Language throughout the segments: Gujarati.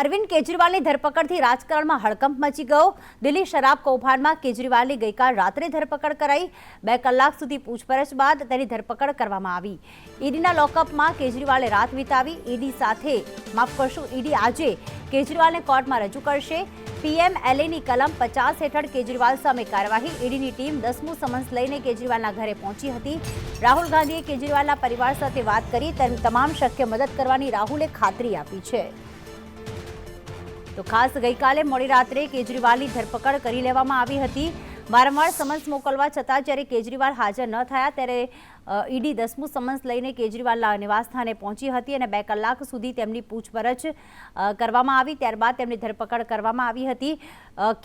અરવિંદ કેજરીવાલની ધરપકડથી રાજકારણમાં હડકંપ મચી ગયો. દિલ્હી શરાબ કૌભાંડમાં કેજરીવાલની ગઈકાલ રાત્રે ધરપકડ કરાઈ. બે કલાક સુધી પૂછપરછ બાદ તેની ધરપકડ કરવામાં આવી. ઈડીના લોકઅપમાં કેજરીવાલે રાત વિતાવી. ઈડી સાથે, માફ કરશો, ઈડી આજે કેજરીવાલને કોર્ટમાં રજૂ કરશે. પીએમએલએની કલમ પચાસ હેઠળ કેજરીવાલ સામે કાર્યવાહી. ઈડીની ટીમ દસમું સમન્સ લઈને કેજરીવાલના ઘરે પહોંચી હતી. રાહુલ ગાંધીએ કેજરીવાલના પરિવાર સાથે વાત કરી. તેની તમામ શક્ય મદદ કરવાની રાહુલે ખાતરી આપી છે. તો ખાસ ગઈકાલે મોડી રાત્રે કેજરીવાલની ધરપકડ કરી લેવામાં આવી હતી. વારંવાર સમન્સ મોકલવા છતાં જ્યારે કેજરીવાલ હાજર ન થયા ત્યારે ઈડી દસમું સમન્સ લઈને કેજરીવાલના નિવાસસ્થાને પહોંચી હતી અને બે કલાક સુધી તેમની પૂછપરછ કરવામાં આવી. ત્યારબાદ તેમની ધરપકડ કરવામાં આવી હતી.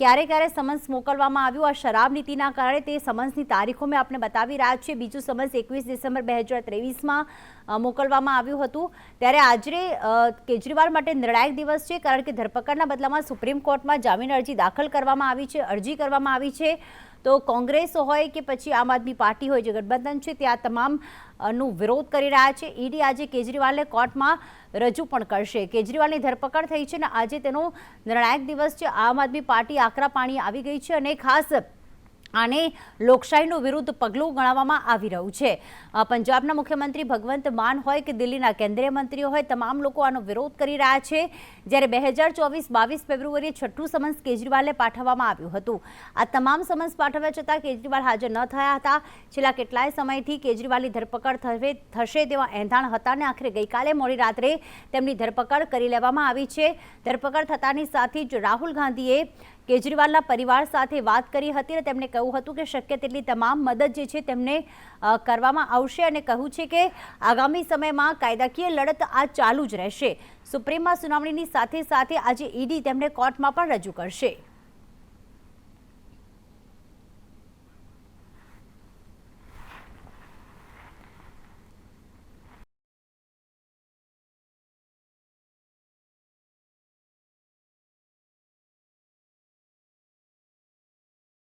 ક્યારે ક્યારે સમન્સ મોકલવામાં આવ્યું? આ શરાબ નીતિના કારણે તે સમન્સની તારીખો મેં આપને બતાવી રહ્યા છીએ. બીજું સમન્સ એકવીસ ડિસેમ્બર બે હજાર ત્રેવીસમાં મોકલવામાં આવ્યું હતું. ત્યારે આજે કેજરીવાલ માટે નિર્ણાયક દિવસ છે, કારણ કે ધરપકડના બદલામાં સુપ્રીમ કોર્ટમાં જામીન અરજી દાખલ કરવામાં આવી છે, અરજી કરવામાં આવી છે. તો કોંગ્રેસ હોય કે પછી આમ આદમી પાર્ટી હોય, જે ગઠબંધન છે તે આ તમામનું વિરોધ કરી રહ્યા છે. ઈડી આજે કેજરીવાલને કોર્ટમાં રજૂ પણ કરશે. કેજરીવાલની ધરપકડ થઈ છે અને આજે તેનો નિર્ણાયક દિવસ છે. આમ આદમી પાર્ટી આકરા પાણી આવી ગઈ છે અને ખાસ આને લોકશાહીનું વિરુદ્ધ પગલું ગણાવવામાં આવી રહ્યું છે. પંજાબના મુખ્યમંત્રી ભગવંત માન હોય કે દિલ્હીના કેન્દ્રીય મંત્રીઓ હોય, તમામ લોકો આનો વિરોધ કરી રહ્યા છે. જ્યારે બે હજાર ચોવીસ બાવીસ ફેબ્રુઆરીએ છઠ્ઠું સમન્સ કેજરીવાલને પાઠવવામાં આવ્યું હતું. આ તમામ સમન્સ પાઠવ્યા છતાં કેજરીવાલ હાજર ન થયા હતા. છેલ્લા કેટલાય સમયથી કેજરીવાલની ધરપકડ થવે, થશે તેવા એંધાણ હતા અને આખરે ગઈકાલે મોડી રાત્રે તેમની ધરપકડ કરી લેવામાં આવી છે. ધરપકડ થતાની સાથે જ રાહુલ ગાંધીએ કેજરીવાલના પરિવાર સાથે વાત કરી હતી અને તેમણે કહ્યું હતું કે શક્ય તેટલી તમામ મદદ જે છે તેમને કરવામાં આવશે અને કહ્યું છે કે આગામી સમયમાં કાયદાકીય લડત આ ચાલુ જ રહેશે. સુપ્રીમમાં સુનાવણીની સાથે સાથે આજે ઈડી તેમને કોર્ટમાં પણ રજૂ કરશે.